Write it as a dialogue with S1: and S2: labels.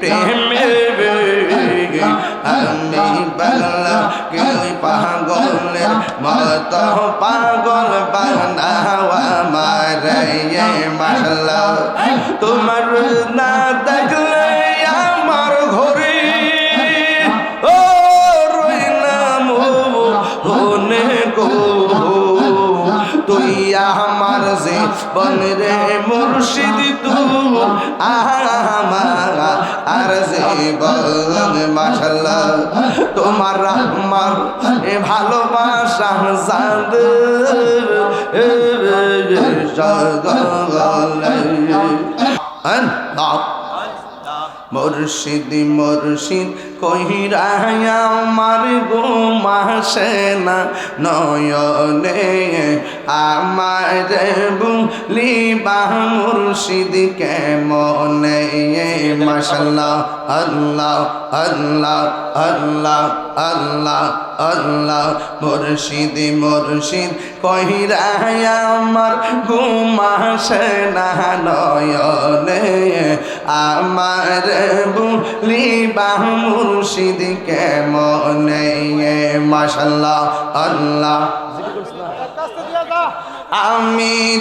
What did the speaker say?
S1: প্রেমে আমি পাগলা কে পাগলের মত পাগল বানাওয়া মারে মাশাল্লাহ তোমার না দেখলে আমার ঘরে ও রইলাম হনে গো তুই আমার যে বনরে মুর্শিদ তু আমার বল মাশাল্লাহ, তোমার আমার এ ভালোবাসা জাদ আল্লাহ মুর্শিদ মুর্শিদ কহিরায় আমার ঘুমাসে না, নয়নে আমার বুলি বা মুর্শিদ কেমনে? মাশাল্লাহ আল্লাহ আল্লাহ আল্লাহ আল্লাহ আল্লাহ মুর্শিদ মুর্শিদ কহিরায় আমার ঘুমাসে না নয়নে। আমার বুলি বা মুর্শিদ কেমনে? মাশাল্লাহ আল্লাহ। আমি